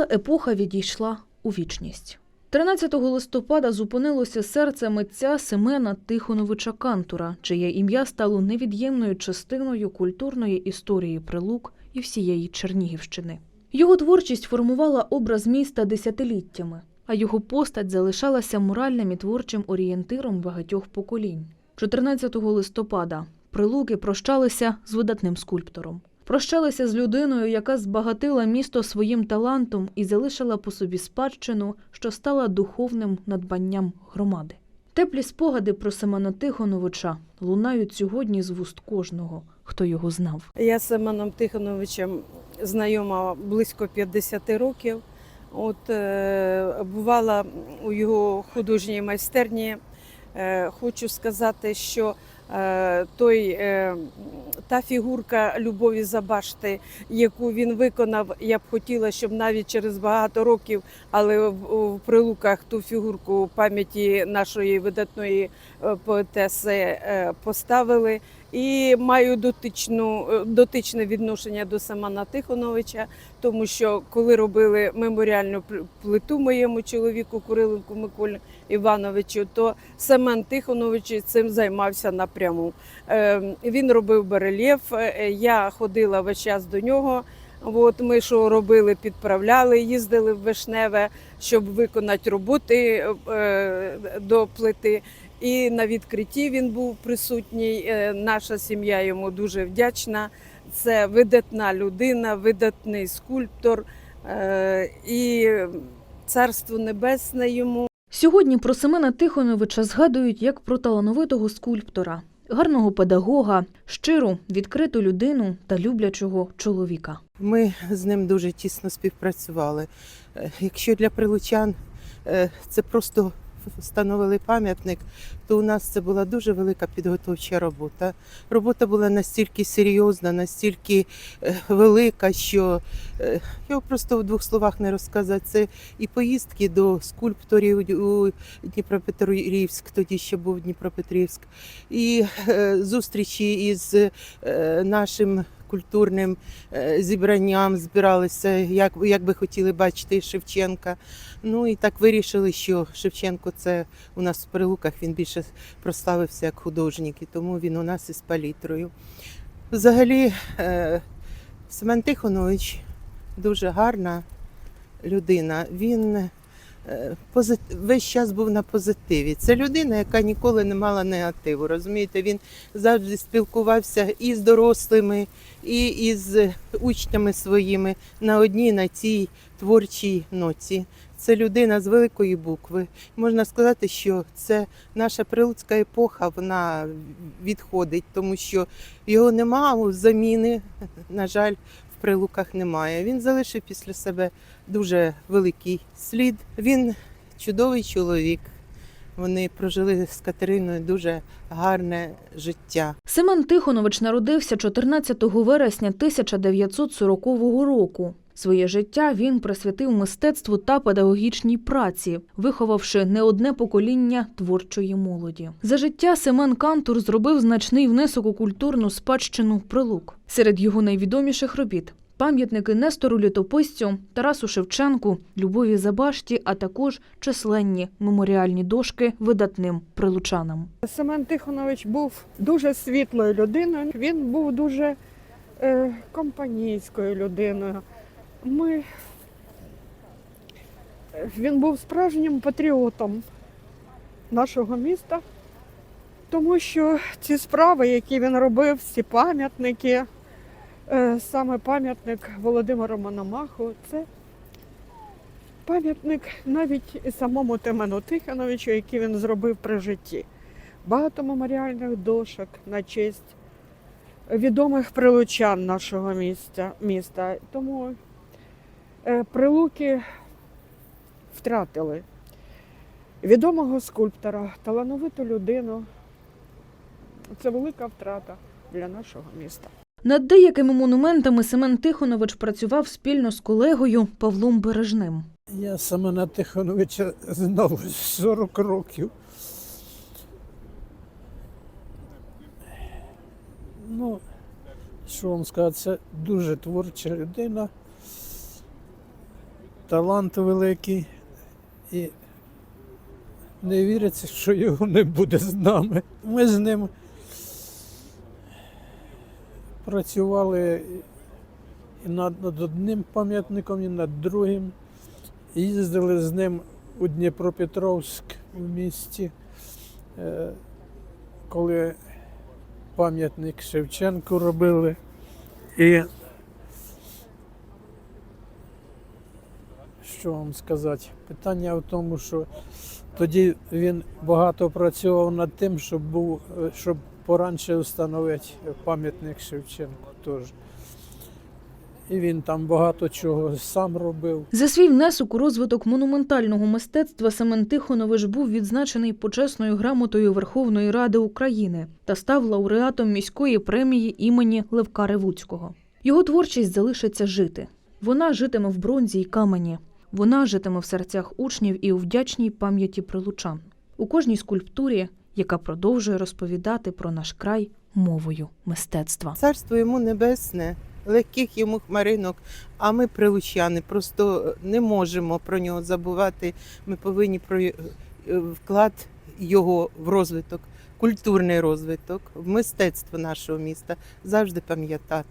Минула епоха відійшла у вічність. 13 листопада зупинилося серце митця Семена Тихоновича Кантура, чиє ім'я стало невід'ємною частиною культурної історії Прилук і всієї Чернігівщини. Його творчість формувала образ міста десятиліттями, а його постать залишалася моральним і творчим орієнтиром багатьох поколінь. 14 листопада Прилуки прощалися з видатним скульптором. Прощалися з людиною, яка збагатила місто своїм талантом і залишила по собі спадщину, що стала духовним надбанням громади. Теплі спогади про Семена Тихоновича лунають сьогодні з вуст кожного, хто його знав. Я з Семеном Тихоновичем знайома близько 50 років. От е, бувала у його художній майстерні. Е, хочу сказати, що той, е, та фігурка Любові Забашти, яку він виконав, я б хотіла, щоб навіть через багато років, але в, прилуках ту фігурку пам'яті нашої видатної е, поетеси е, поставили. І маю дотичну, е, дотичне відношення до Семена Тихоновича, тому що коли робили меморіальну пл- плиту моєму чоловіку Куриленку Миколі Івановичу, то Семен Тихонович цим займався напряму. Е, Він робив барельєф, е, я ходила весь час до нього. От ми що робили, підправляли, їздили в Вишневе, щоб виконати роботи е, до плити. І на відкритті він був присутній. Е, Наша сім'я йому дуже вдячна. Це видатна людина, видатний скульптор е, і царство небесне йому. Сьогодні про Семена Тихоновича згадують як про талановитого скульптора, гарного педагога, щиру, відкриту людину та люблячого чоловіка. Ми з ним дуже тісно співпрацювали. Е, Якщо для прилучан це просто встановили пам'ятник, то у нас це була дуже велика підготовча робота. Робота була настільки серйозна, настільки е, велика, що е, його просто в двох словах не розказати. Це і поїздки до скульпторів у Дніпропетровськ, тоді ще був Дніпропетрівськ, і е, зустрічі із нашим культурним е, зібранням збиралися, як, як би хотіли бачити Шевченка. Ну і так вирішили, що Шевченко це у нас в Прилуках він більше прославився як художник, і тому він у нас із палітрою. Взагалі, е, Семен Тихонович дуже гарна людина. Він позит... весь час був на позитиві. Це людина, яка ніколи не мала негативу. Розумієте, він завжди спілкувався і з дорослими, і із учнями своїми на одній на цій творчій ноці. Це людина з великої букви. Можна сказати, що це наша прилуцька епоха, вона відходить, тому що його немає заміни. На жаль, прилуках немає. Він залишив після себе дуже великий слід. Він чудовий чоловік. Вони прожили з Катериною дуже гарне життя. Семен Тихонович народився 14 вересня 1940 року. Своє життя він присвятив мистецтву та педагогічній праці, виховавши не одне покоління творчої молоді. За життя Семен Кантур зробив значний внесок у культурну спадщину прилук. Серед його найвідоміших робіт пам'ятники Нестору Літописцю, Тарасу Шевченку, Любові Забашті, а також численні меморіальні дошки видатним прилучанам. Семен Тихонович був дуже світлою людиною. Він був дуже е, компанійською людиною. Ми... Він був справжнім патріотом нашого міста, тому що ці справи, які він робив, ці пам'ятники, е, саме пам'ятник Володимиру Мономаху, це пам'ятник навіть самому Темену Тихоновичу, який він зробив при житті багато меморіальних дошок на честь відомих прилучан нашого міста. міста. Тому е, прилуки втратили відомого скульптора, талановиту людину. Це велика втрата для нашого міста. Над деякими монументами Семен Тихонович працював спільно з колегою Павлом Бережним. Я Семена Тихоновича знав 40 років. Ну, що вам сказати, це дуже творча людина. Талант великий. І не віриться, що його не буде з нами. Ми з ним працювали і над, одним пам'ятником, і над другим. Їздили з ним у Дніпропетровськ у місті, е, коли пам'ятник Шевченку робили. І що вам сказати? Питання в тому, що тоді він багато працював над тим, щоб був, е, щоб поранше встановити пам'ятник Шевченку теж. І він там багато чого сам робив. За свій внесок у розвиток монументального мистецтва Семен Тихонович був відзначений почесною грамотою Верховної Ради України та став лауреатом міської премії імені Левка Ревуцького. Його творчість залишиться жити. Вона житиме в бронзі й камені. Вона житиме в серцях учнів і у вдячній пам'яті прилучан. У кожній скульптурі, яка продовжує розповідати про наш край мовою мистецтва. Царство йому небесне, легких йому хмаринок, а ми прилучани просто не можемо про нього забувати. Ми повинні про е, вклад його в розвиток, культурний розвиток, в мистецтво нашого міста завжди пам'ятати.